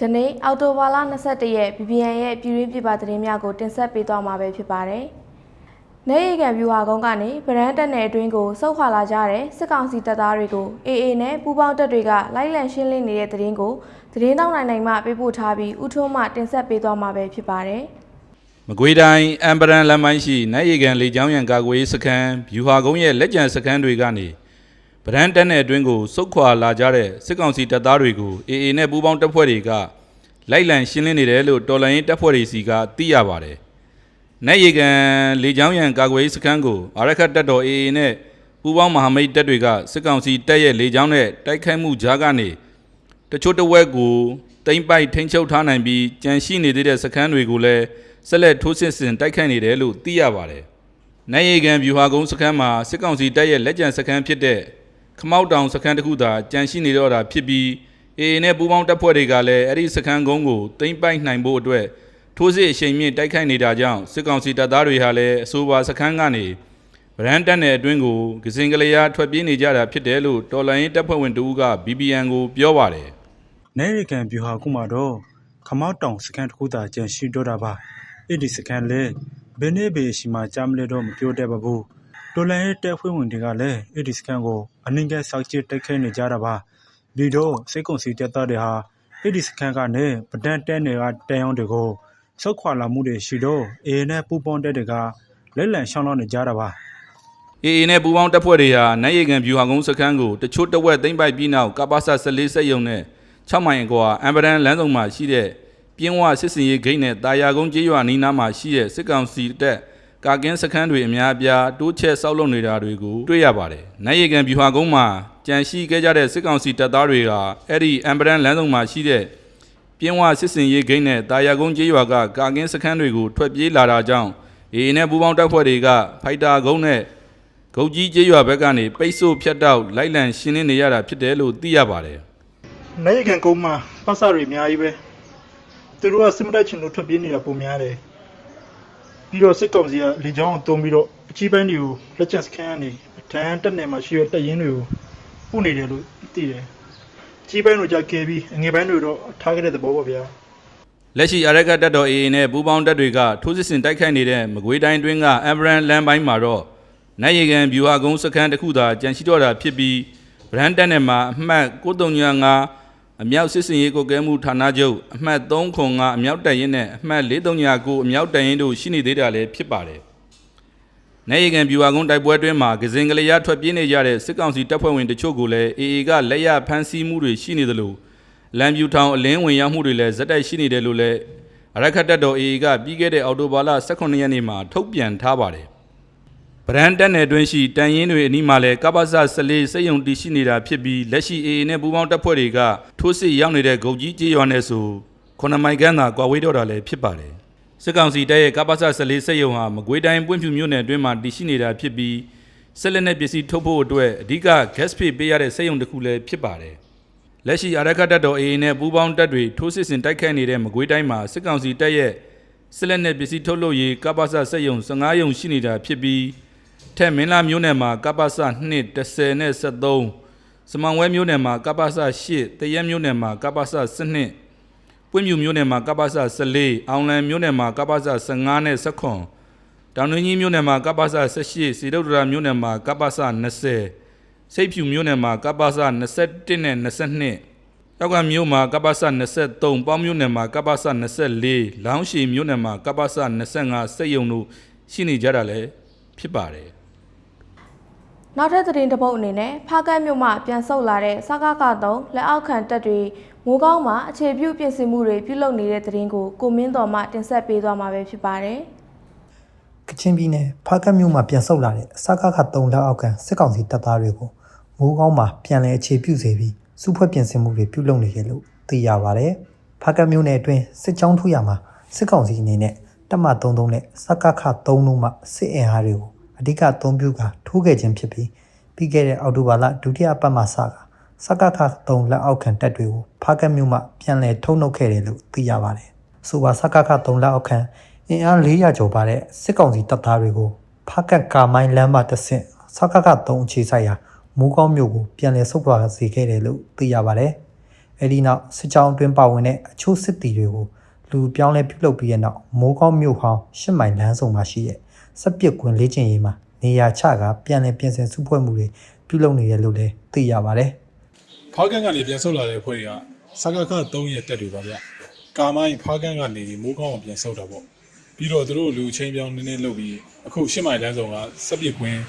ယနေ့အောက်တိုဘာလ22ရက် BBN ရဲ့ပြည်တွင်းပြည်ပသတင်းများကိုတင်ဆက်ပေးသွားမှာပဲဖြစ်ပါတယ်။နေရီကန်ဗျူဟာကုန်းကနေဗရန်တက်နယ်အတွင်းကိုစုတ်ခွာလာကြတဲ့စစ်ကောင်စီတပ်သားတွေကို AA နဲ့ပူးပေါင်းတပ်တွေကလိုက်လံရှင်းလင်းနေတဲ့သတင်းကိုသတင်းတောင်းနိုင်နိုင်မှပေးပို့ထားပြီးဥထုံးမှတင်ဆက်ပေးသွားမှာပဲဖြစ်ပါတယ်။မကွေးတိုင်းအမ်ပရန်လမ်းပိုင်းရှိနိုင်ရီကန်လေကြောင်းရန်ကာကွယ်ရေးစခန်းဗျူဟာကုန်းရဲ့လက်ကျန်စခန်းတွေကနေ ဗရန်တက်နယ်အတွင်းကိုစုတ်ခွာလာကြတဲ့စစ်ကောင်စီတပ်သားတွေကို AA နဲ့ပူးပေါင်းတပ်ဖွဲ့တွေကလိုက်လံရှင်းလင်းနေတယ်လို့တော်လိုင်းရေးတပ်ဖွဲ့တွေစီကသိရပါတယ်။နိုင်ရီကန်လေကြောင်းရန်ကာကွယ်ရေးစခန်းကိုအာရခတ်တပ်တော် AA နဲ့ပူးပေါင်းမဟာမိတ်တပ်တွေကစစ်ကောင်စီတပ်ရဲ့လေကြောင်းနဲ့တိုက်ခိုက်မှုကြားကနေတချို့တစ်ဝက်ကိုတိမ့်ပိုက်ထိန်းချုပ်ထားနိုင်ပြီးကြန့်ရှိနေသေးတဲ့စခန်းတွေကိုလည်းဆက်လက်ထိုးစစ်ဆင်တိုက်ခိုက်နေတယ်လို့သိရပါတယ်။နိုင်ရီကန်ဗျူဟာကုန်းစခန်းမှာစစ်ကောင်စီတပ်ရဲ့လက်ကျန်စခန်းဖြစ်တဲ့ ခမောက်တောင်စခန်းတစ်ခုသာကြန့်ရှိနေတော့တာဖြစ်ပြီး AA နဲ့ပူးပေါင်းတပ်ဖွဲ့တွေကလည်းအဲ့ဒီစခန်းကုန်းကိုတိမ့်ပိုက်နိုင်ဖို့အတွက်ထိုးစစ်အရှိန်မြင့်တိုက်ခိုက်နေတာကြောင့်စစ်ကောင်စီတပ်သားတွေဟာလည်းအဆိုပါစခန်းကနေဗရန်တက်နယ်အတွင်းကိုကစင်ကလေးအားထွက်ပြေးနေကြတာဖြစ်တယ်လို့တော်လိုင်းရေးတပ်ဖွဲ့ဝင်တဦးက BBN ကိုပြောပါတယ်နေရီကန်ဗျူဟာကုမှာတော့ခမောက်တောင်စကန်တစ်ခုသာကျန်ရှိတော့တာပါအဲ့ဒီစကန်လေဘယ်နေ့ပဲရှိမှကြမ်းလဲတော့မပြောတတ်ပါဘူး တော်လန်ရဲ့တဲဖွဲ့ဝင်တွေကလည်းအဲ့ဒီစကန်ကိုအနည်းငယ်စောက်ကျစ်တိုက်ခဲနေကြတာပါဒီတော့စိတ်ကုံစီတက်သားတွေဟာအဲ့ဒီစကန်ကနေပဒန်တဲတွေကတဲအောင်တွေကိုစောက်ခွာလာမှုတွေရှိတော့အေနဲ့ပူပေါင်းတဲ့တွေကလက်လံရှောင်းလောင်းနေကြတာပါ AA နဲ့ပူးပေါင်းတပ်ဖွဲ့တွေဟာနိုင်ရီကန်ဗျူဟာကုန်းစခန်းကိုတချို့တဝက်သိမ့်ပိုက်ပြီးနောက်ကပ္ပစ14စက်ယုံနဲ့6မိုင်အကွာအမ်ပရန်လမ်းဆောင်မှာရှိတဲ့ပြင်းဝစစ်စင်ရေးဂိတ်နဲ့တာယာကုန်းကျေးရွာနီးနားမှာရှိတဲ့စစ်ကောင်စီတပ် ကာကင်းစခန်းတွေအများအပြားတိုးချဲ့ဆောက်လုပ်နေတာတွေကိုတွေ့ရပါတယ်။နိုင်ရီကန်ဗျူဟာကုန်းမှာကြန့်ရှိခဲ့ကြတဲ့စစ်ကောင်စီတပ်သားတွေကအဲ့ဒီအမ်ပရန်လမ်းဆောင်မှာရှိတဲ့ပြင်းဝစစ်စင်ရေးဂိတ်နဲ့တာယာကုန်းကျေးရွာကကာကင်းစခန်းတွေကိုထွက်ပြေးလာတာကြောင့် AA နဲ့ပူးပေါင်းတပ်ဖွဲ့တွေကဖိုက်တာကုန်းနဲ့ဂုတ်ကြီးကျေးရွာဘက်ကနေပိတ်ဆို့ဖြတ်တောက်လိုက်လံရှင်းလင်းနေရတာဖြစ်တယ်လို့သိရပါတယ်နိုင်ကန်ကုန်းမှာပတ်စတွေအများကြီးပဲသူတို့ကစစ်မတိုက်ချင်လို့ထွက်ပြေးနေတာပုံများတယ် ပြီးတော့စစ်ကောင်စီကလေကြောင်းကိုတုံးပြီးတော့အကြီးပိုင်းတွေကိုလက်ချက်စကန်ကနေတန်းတက်နေမှာရှိတဲ့တပ်ရင်းတွေကိုပို့နေတယ်လို့သိတယ်အကြီးပိုင်းတို့ကြကဲပြီးအငယ်ပိုင်းတွေတော့ထားခဲ့တဲ့သဘောပေါ့ဗျာ။လက်ရှိအရက်ခတ်တပ်တော် AA နဲ့ပူးပေါင်းတပ်တွေကထိုးစစ်ဆင်တိုက်ခိုက်နေတဲ့မကွေးတိုင်းတွင်းကအမ်ဘရန်လမ်းပိုင်းမှာတော့နိုင်ရီကန်ဗျူဟာကုန်းစခန်းတစ်ခုသာကြန့်ရှိတော့တာဖြစ်ပြီးဗရန်တက်နယ်မှာအမှတ်9395 အမြောက်စစ်စင်ရေးကိုကဲမှုဌာနချုပ်အမှတ်305အမြောက်တပ်ရင်းနဲ့အမှတ်439အမြောက်တပ်ရင်းတို့ရှိနေသေးတာလည်းဖြစ်ပါတယ်။နိုင်ရီကန်ဗျူဟာကုန်းတိုက်ပွဲအတွင်းမှာကစင်ကလေးရထွက်ပြေးနေကြတဲ့စစ်ကောင်စီတပ်ဖွဲ့ဝင်တချို့ကိုလည်း AA ကလက်ရဖမ်းဆီးမှုတွေရှိနေသလိုလမ်းပြူထောင်အလင်းဝင်ရောက်မှုတွေလည်းဇက်တိုက်ရှိနေတယ်လို့လည်းအရက်ခတ်တပ်တော် AA ကပြီးခဲ့တဲ့အောက်တိုဘာလ18ရက်နေ့မှာထုတ်ပြန်ထားပါတယ်။ ဗရန်တက်နယ်တွင်းရှိတန်ရင်တွေအနီးမှာလည်းကပ္ပစ14စိတ်ယုံတည်ရှိနေတာဖြစ်ပြီးလက်ရှိ AA နဲ့ပူးပေါင်းတပ်ဖွဲ့တွေကထိုးစစ်ရောက်နေတဲ့ဂုတ်ကြီးကြေးရွာနယ်ဆို9မိုင်ခန်းသာကွာဝေးတော့တာလည်းဖြစ်ပါတယ်။စစ်ကောင်စီတပ်ရဲ့ကပ္ပစ14စက်ရုံဟာမကွေးတိုင်းပွင့်ဖြူမြို့နယ်အတွင်းမှာတည်ရှိနေတာဖြစ်ပြီးဆက်လက်နဲ့ပစ္စည်းထုတ်ဖို့အတွက်အဓိက gas ဖေးပေးရတဲ့စက်ရုံတစ်ခုလည်းဖြစ်ပါတယ်။လက်ရှိအရခတ်တပ်တော် AA နဲ့ပူးပေါင်းတပ်တွေထိုးစစ်ဆင်တိုက်ခိုက်နေတဲ့မကွေးတိုင်းမှာစစ်ကောင်စီတပ်ရဲ့ဆက်လက်နဲ့ပစ္စည်းထုတ်လုပ်ရေးကပ္ပစစက်ရုံ15ရုံရှိနေတာဖြစ်ပြီး ထက်မင်းလာမြို့နယ်မှာကပ္ပစ2 10နဲ့73စမောင်ဝဲမြို့နယ်မှာကပ္ပစ8တရက်မြို့နယ်မှာကပ္ပစ12ပွင့်မြူမြို့နယ်မှာကပ္ပစ14အောင်လံမြို့နယ်မှာကပ္ပစ15နဲ့19တောင်တွင်းကြီးမြို့နယ်မှာကပ္ပစ18စီတုဒ္ဒရာမြို့နယ်မှာကပ္ပစ20စိတ်ဖြူမြို့နယ်မှာကပ္ပစ21နဲ့22တောက်ကမြို့မှာကပ္ပစ23ပေါင်းမြို့နယ်မှာကပ္ပစ24လောင်းရှည်မြို့နယ်မှာကပ္ပစ25စိတ်ယုံတို့ရှိနေကြတာလည်း ဖြစ်ပါတယ်နောက်ထပ်သတင်းတစ်ပုဒ်အနေနဲ့ဖားကတ်မြို့မှပြန်ဆုတ်လာတဲ့စကားကတော့လက်အောက်ခံတပ်တွေမိုးကောင်းမှာအခြေပြုပြင်ဆင်မှုတွေပြုလုပ်နေတဲ့သတင်းကိုကိုမင်းတော်မှတင်ဆက်ပေးသွားမှာပဲဖြစ်ပါတယ်။ကချင်ပြည်နယ်ဖားကတ်မြို့မှာပြန်ဆုတ်လာတဲ့စကားခ3လက်အောက်ခံစစ်ကောင်စီတပ်သားတွေကိုမိုးကောင်းမှာပြန်လည်အခြေပြုစေပြီးစုဖွဲ့ပြင်ဆင်မှုတွေပြုလုပ်နေတယ်လို့သိရပါဗျ။ဖားကတ်မြို့နယ်အတွင်းစစ်ကြောင်းထုရမှာစစ်ကောင်စီအနေနဲ့ တပ်မ33နဲ့စကားခ3တို့မှစစ်အင်အားတွေကိုအဓိကအသုံးပြုကာထိုးခဲ့ခြင်းဖြစ်ပြီးပြီးခဲ့တဲ့အောက်တိုဘာလဒုတိယပတ်မှစကာစကားခ3လက်အောက်ခံတပ်တွေကိုဖားကတ်မြို့မှာပြန်လည်ထုတ်နှုတ်ခဲ့တယ်လို့သိရပါတယ်။ဆိုပါစကားခ3လက်အောက်ခံအင်အား400ကျော်ပါတဲ့စစ်ကောင်စီတပ်သားတွေကိုဖားကတ်ကာမိုင်းလမ်းမတစ်ဆင့်စကားခ3အခြေဆိုင်ရာမူးကောင်းမြို့ကိုပြန်လည်ဆုတ်ခွာစေခဲ့တယ်လို့သိရပါတယ်။အဲဒီနောက်စစ်ကြောင်းအတွင်းပါဝင်တဲ့အချို့စစ်တီတွေကို လူပြောင်းလဲပြုလုပ်ပြီးတဲ့နောက်မိုးကောင်းမြို့ဟောင်းရှစ်မိုင်လမ်းဆောင်မှာရှိတဲ့စက်ပစ်ကွင်းလေ့ကျင့်ရေးမှာနေရာချကပြန်လည်ပြင်ဆင်စုဖွဲ့မှုတွေပြုလုပ်နေတယ်လို့လည်းသိရပါတယ်ဖားကန်ကနေပြန်ဆုတ်လာတဲ့အဖွဲ့တွေကစကခ3ရက်တက်တွေပါဗျ။ကာမိုင်းဖားကန်ကနေမိုးကောင်းအောင်ပြန်ဆုတ်တာပေါ့။ပြီးတော့သူတို့လူချင်းပြောင်းနည်းနည်းလုပ်ပြီးအခုရှစ်မိုင်လမ်းဆောင်ကစက်ပစ်ကွင်း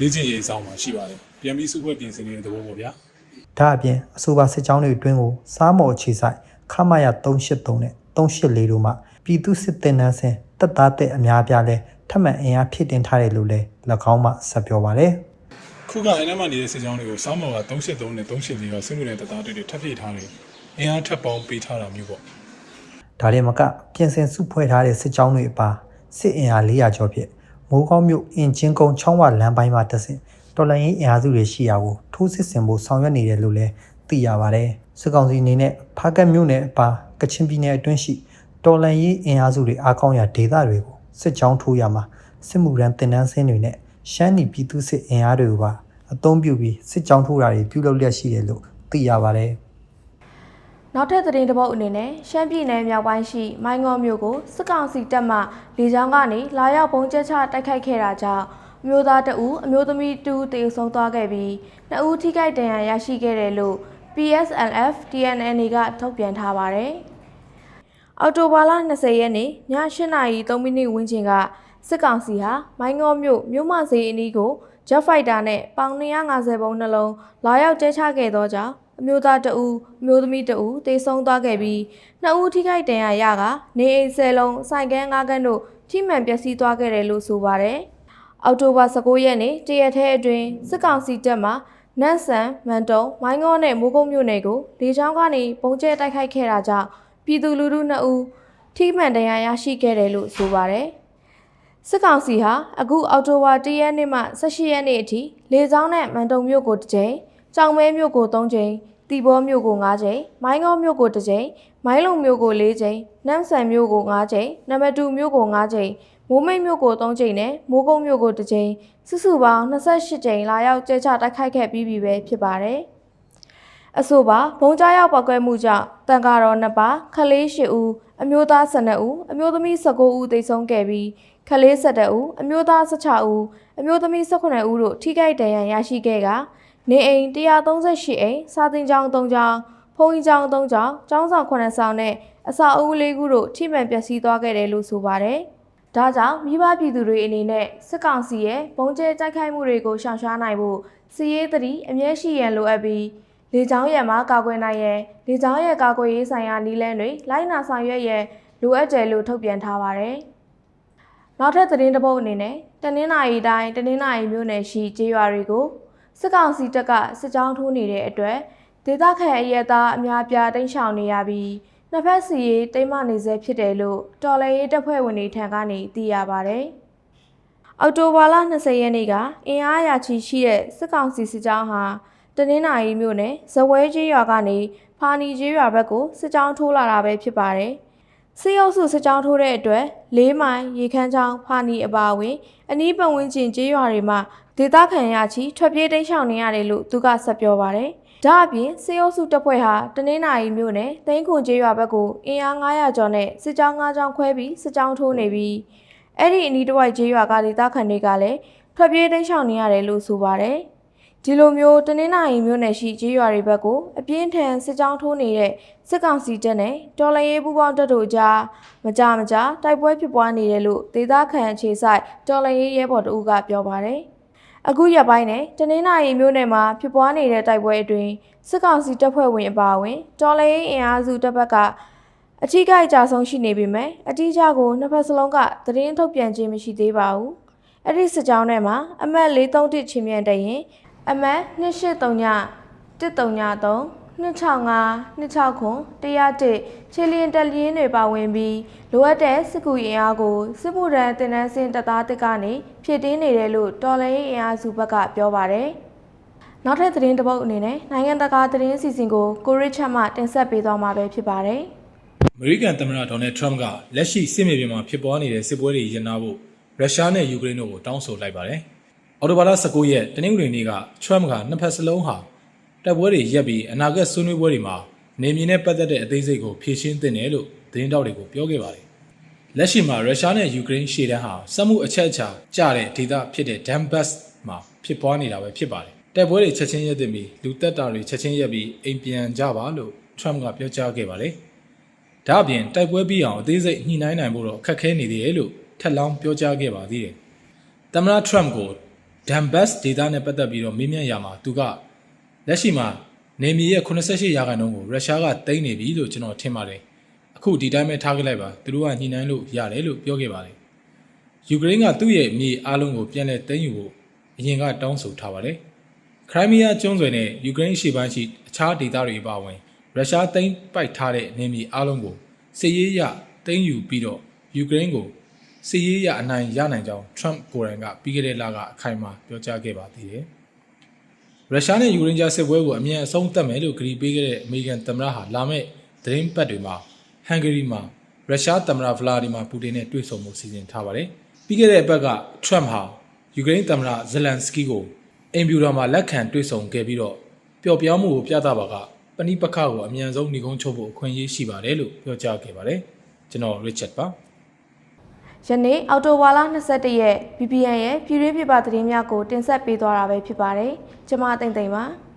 လေ့ကျင့်ရေးဆောင်မှာရှိပါတယ်။ပြန်ပြီးစုဖွဲ့ပြင်ဆင်နေတဲ့သဘောပေါ့ဗျာ။ဒါအပြင်အဆိုပါစစ်ကြောင်းတွေအတွင်းကိုစားမော်ခြေဆိုင်ခမရ383နဲ့ 384တို့မှပြည်သူစစ်တင်နန်းစင်တပ်သားတဲ့အများအပြားလဲထပ်မံအင်အားဖြည့်တင်ထားတယ်လို့လည်း၎င်းမှဆက်ပြောပါတယ်ခုကအဲ့နမှာနေတဲ့စစ်ကြောင်းတွေကိုစောင်းမော်က383နဲ့384ကစစ်မှုနဲ့တပ်သားတွေတွေထပ်ဖြည့်ထားတယ်။အင်အားထပ်ပေါင်းပေးထားတာမျိုးပေါ့။ဒါတွေမကပြင်ဆင်စုဖွဲ့ထားတဲ့စစ်ကြောင်းတွေအပါစစ်အင်အား400ကျော်ဖြင့်မိုးကောင်းမြို့အင်ချင်းကုန်းချောင်းဝလမ်းပိုင်းမှာတက်ဆင်တော်လိုင်းရေးအင်အားစုတွေရှိရာကိုထိုးစစ်ဆင်ဖို့ဆောင်ရွက်နေတယ်လို့လည်းသိရပါတယ်။စစ်ကောင်စီအနေနဲ့ဖားကတ်မြို့နယ်အပါ ကချင်ပြည်နယ်အတွင်းရှိတော်လိုင်းရေးအင်အားစုတွေအားကောင်းရာဒေသတွေကိုစစ်ကြောင်းထိုးရမှာစစ်မှုရန်တင်နန်းစင်းတွေနဲ့ရှမ်းနီပြည်သူစစ်အင်အားတွေကိုပါအသုံးပြုပြီးစစ်ကြောင်းထိုးတာတွေပြုလုပ်လျက်ရှိတယ်လို့သိရပါတယ်။နောက်ထပ်သတင်းတစ်ပုဒ်အနေနဲ့ရှမ်းပြည်နယ်မြောက်ပိုင်းရှိမိုင်းငေါမြို့ကိုစစ်ကောင်စီတပ်မှလေကြောင်းကနေလာရောက်ပုံကျက်ချတိုက်ခိုက်ခဲ့တာကြောင့်အမျိုးသားတဦးအမျိုးသမီးတူတေဆုံးသွားခဲ့ပြီးနှစ်ဦးထိခိုက်ဒဏ်ရာရရှိခဲ့တယ်လို့ PSLF TNN ကထုတ်ပြန်ထားပါတယ်။ အော်တိုဘာလ20ရက်နေ့ည8:03မိနစ်ဝန်းကျင်ကစစ်ကောင်စီဟာမိုင်းငေါမြို့မြို့မဈေးအနီးကို Jet Fighter နဲ့ပေါင်250ပုံနှလုံးလာရောက်ကျဲချခဲ့သောကြောင့်အမျိုးသားတဦးအမျိုးသမီးတဦးတေဆုံးသွားခဲ့ပြီးနှစ်ဦးထိခိုက်ဒဏ်ရာရကနေအိမ်ဆယ်လုံးစိုင်ကန်းငါးကန်းတို့ထိမှန်ပျက်စီးသွားခဲ့တယ်လို့ဆိုပါတယ်။အောက်တိုဘာ19ရက်နေ့တရက်ထဲအတွင်းစစ်ကောင်စီတပ်မှနတ်ဆန်မန်တုံမိုင်းငေါနဲ့မိုးကုတ်မြို့နယ်ကိုလေကြောင်းကနေပုံကျဲတိုက်ခိုက်ခဲ့တာကြောင့် ပြည်သူလူထုနှစ်ဦးထိမှန်ဒဏ်ရာရရှိခဲ့တယ်လို့ဆိုပါတယ်။စစ်ကောင်စီဟာအခုအောက်တိုဘာ၁ရက်နေ့မှ18ရက်နေ့အထိလေကြောင်းနဲ့မန်တုံမြို့ကိုတစ်ကြိမ်၊ကြောင်မဲမြို့ကို3ကြိမ်၊တီဘောမြို့ကို5ကြိမ်၊မိုင်းငေါမြို့ကိုတစ်ကြိမ်၊မိုင်းလုံမြို့ကို4ကြိမ်၊နမ်ဆန်မြို့ကို5ကြိမ်၊နံပါတ်2မြို့ကို5ကြိမ်၊မိုးမိတ်မြို့ကို3ကြိမ်နဲ့မိုးကုတ်မြို့ကို1ကြိမ်စုစုပေါင်း28ကြိမ်လာရောက်ကျဲချတိုက်ခိုက်ခဲ့ပြီးပြီပဲဖြစ်ပါတယ်။ အဆိုပါဘုံကြားရောက်ပောက်ကွဲမှုကြောင့်တန်ကာတော်နှစ်ပါးခလေး၈ဦးအမျိုးသား12ဦးအမျိုးသမီး19ဦးသေဆုံးခဲ့ပြီးခလေး17ဦးအမျိုးသား16ဦးအမျိုးသမီး18ဦးတို့ထိခိုက်ဒဏ်ရာရရှိခဲ့ကနေအိမ်138အိမ်စာသင်ကျောင်း3ကျောင်းဖုံးကြီးကျောင်း3ကျောင်းကျောင်းဆောင်9ဆောင်နဲ့အဆောက်အဦ၄ခုတို့ထိမှန်ပျက်စီးသွားခဲ့တယ်လို့ဆိုပါတယ်။ဒါကြောင့်မိဘပြည်သူတွေအနေနဲ့စစ်ကောင်စီရဲ့ဘုံကျဲတိုက်ခိုက်မှုတွေကိုရှောင်ရှားနိုင်ဖို့စီရေးသတိအမြဲရှိရန်လိုအပ်ပြီး လေကြောင်းရံမှာကာကွယ်နိုင်ရန်လေကြောင်းရံကာကွယ်ရေးဆိုင်ရာနည်းလမ်းတွေလိုက်နာဆောင်ရွက်ရန်လိုအပ်တယ်လို့ထုတ်ပြန်ထားပါတယ်။နောက်ထပ်သတင်းတစ်ပုဒ်အနေနဲ့တနင်္လာရီတိုင်းတနင်္လာရီမြို့နယ်ရှိကျေးရွာတွေကိုစစ်ကောင်စီတပ်ကစစ်ကြောင်းထိုးနေတဲ့အတွက်ဒေသခံအရက်သားအများပြားတိမ်းရှောင်နေရပြီးနှစ်ဖက်စီရေးတိမ်းမနေဆဲဖြစ်တယ်လို့တော်လှန်ရေးတပ်ဖွဲ့ဝင်တွေထံကနေသိရပါတယ်။အောက်တိုဘာလ20ရက်နေ့ကအင်အားရာချီရှိတဲ့စစ်ကောင်စီစစ်ကြောင်းဟာ တနင်္လာရီမြို့နယ်ဇဝဲကျေးရွာကနေဖာနီကျေးရွာဘက်ကိုစစ်ကြောင်းထိုးလာတာပဲဖြစ်ပါတယ်။စစ်ရုပ်စုစစ်ကြောင်းထိုးတဲ့အတွက်၄မိုင်ရေခမ်းချောင်းဖာနီအပါအဝင်အနီးပတ်ဝန်းကျင်ကျေးရွာတွေမှာဒေသခံရချီထွက်ပြေးတိမ်းရှောင်နေရတယ်လို့သူကဆက်ပြောပါတယ်။ဒါအပြင်စေအုပ်စုတပ်ဖွဲ့ဟာတနင်္လာရီမြို့နယ်သိန်းခွန်ကျေးရွာဘက်ကိုအင်အား900ကျော်နဲ့စစ်ကြောင်း9ကြောင်းခွဲပြီးစစ်ကြောင်းထိုးနေပြီးအဲ့ဒီအနီးတစ်ဝိုက်ကျေးရွာကဒေသခံတွေကလည်းထွက်ပြေးတိမ်းရှောင်နေရတယ်လို့ဆိုပါတယ်။ ဒီလိုမျိုးတနင်္လာရီမြို့နယ်ရှိကျေးရွာတွေဘက်ကိုအပြင်းထန်စစ်ကြောင်းထိုးနေတဲ့စစ်ကောင်စီတပ်နဲ့တော်လှန်ရေးပူးပေါင်းတပ်တို့ကြားမကြမကြတိုက်ပွဲဖြစ်ပွားနေတယ်လို့ဒေသခံအခြေစိုက်တော်လှန်ရေးရဲဘော်တအူးကပြောပါတယ်။အခုရက်ပိုင်းနဲ့တနင်္လာရီမြို့နယ်မှာဖြစ်ပွားနေတဲ့တိုက်ပွဲအတွင်းစစ်ကောင်စီတပ်ဖွဲ့ဝင်အပါအဝင်တော်လှန်ရေးအင်အားစုတပ်ဘက်ကအထူးကိကြဆုံးရှိနေပေမဲ့အတိအကျကိုနှစ်ဖက်စလုံးကသတင်းထုတ်ပြန်ခြင်းမရှိသေးပါဘူး။အဲ့ဒီစစ်ကြောင်းထဲမှာအမတ်431ချင်းမြန်တရင် အမတ်2839 139 265 101ခြေလျင်တက်လျင်းတွေပါဝင်ပြီးလိုအပ်တဲ့စစ်ကူရင်အားကိုစစ်မှုရန်တင်နန်းစင်တပ်သားတစ်ကနေဖြည့်တင်းနေတယ်လို့တော်လှန်ရေးအင်အားစုဘက်ကပြောပါတယ်။နောက်ထပ်သတင်းတစ်ပုဒ်အနေနဲ့နိုင်ငံတကာသတင်းအစီအစဉ်ကိုကိုရစ်ချတ်မှတင်ဆက်ပေးသွားမှာပဲဖြစ်ပါတယ်။အမေရိကန်သမ္မတဒေါ်နယ်ထရမ့်ကလက်ရှိစစ်မြေပြင်မှာဖြစ်ပွားနေတဲ့စစ်ပွဲတွေရပ်နားဖို့ရုရှားနဲ့ယူကရိန်းတို့ကိုတောင်းဆိုလိုက်ပါတယ်။ အော်တိုဘာလ19ရက်တနင်္ဂနွေနေ့ကထရမ့်ကနှစ်ဖက်စလုံးဟာတပ်ပွဲတွေရပ်ပြီးအနာဂတ်ဆွေးနွေးပွဲတွေမှာနေမြေနဲ့ပတ်သက်တဲ့အသေးစိတ်ကိုဖြေရှင်းသင့်တယ်လို့သတင်းတောက်တွေကိုပြောခဲ့ပါတယ်။လက်ရှိမှာရုရှားနဲ့ယူကရိန်းရှေ့တန်းဟာစက်မှုအချက်အချာကျတဲ့ဒေသဖြစ်တဲ့ Donbass မှာဖြစ်ပွားနေတာပဲဖြစ်ပါတယ်။တိုက်ပွဲတွေချက်ချင်းရပ်တည်ပြီးလူသက်တာတွေချက်ချင်းရပ်ပြီးအိမ်ပြန်ကြပါလို့ Trump ကပြောကြားခဲ့ပါတယ်။ဒါ့အပြင်တိုက်ပွဲပြီးအောင်အသေးစိတ်ညှိနှိုင်းနိုင်ဖို့တော့အခက်အခဲနေသေးတယ်လို့ထက်လောင်းပြောကြားခဲ့ပါသေးတယ်။သမ္မတ Trump ကို Donbass ဒေသနဲ့ပတ်သက်ပြီးတော့မေးမြန်းရမှာသူကလက်ရှိမှာနေမြေရဲ့88ရာခိုင်နှုန်းကိုရုရှားကသိမ်းနေပြီလို့ကျွန်တော်ထင်ပါတယ်။အခုဒီတိုင်းပဲထားခဲ့လိုက်ပါသူတို့ကညှိနှိုင်းလို့ရတယ်လို့ပြောခဲ့ပါတယ်။ယူကရိန်းကသူ့ရဲ့မြေအားလုံးကိုပြန်လည်သိမ်းယူဖို့အရင်ကတောင်းဆိုထားပါတယ်။ခရိုင်းမီးယားကျွန်းဆွယ်နဲ့ယူကရိန်းရှေ့ပိုင်းရှိအခြားဒေသတွေအပါအဝင်ရုရှားသိမ်းပိုက်ထားတဲ့နေမြေအလုံးကိုစစ်ရေးရသိမ်းယူပြီးတော့ယူကရိန်းကို စစ်ရေးရအနိုင်ရနိုင်ကြောင်း Trump ကိုယ်တိုင်ကပြီးခဲ့တဲ့လကအခိုင်အမာပြောကြားခဲ့ပါသေးတယ်။ရုရှားနဲ့ယူကရိန်းကြားစစ်ပွဲကိုအမြန်အဆုံးသတ်မယ်လို့ကြေညာပေးခဲ့တဲ့အမေရိကန်သမ္မတဟာလာမယ့်သတင်းပတ်တွေမှာဟန်ဂေရီမှာရုရှားသမ္မတဗလာဒီမာပူတင်နဲ့တွေ့ဆုံမှုစီစဉ်ထားပါတယ်။ပြီးခဲ့တဲ့အပတ်က Trump ဟာယူကရိန်းသမ္မတဇလန်စကီကိုအင်ဖြူတော်မှာလက်ခံတွေ့ဆုံခဲ့ပြီးတော့ပျော်ပြောင်းမှုကိုပြသပါကပဏိပခကိုအမြန်ဆုံးညီကုန်းချုပ်ဖို့အခွင့်အရေးရှိပါတယ်လို့ပြောကြားခဲ့ပါတယ်ကျွန်တော် Richard ပါ ယနေ့အောက်တိုဘာလ22ရက် BBN ရဲ့ပြည်တွင်းပြပသတင်းများကိုတင်ဆက်ပေးသွားတာပဲဖြစ်ပါတယ်။ကျွန်မသိမ့်သိမ့်ပါ။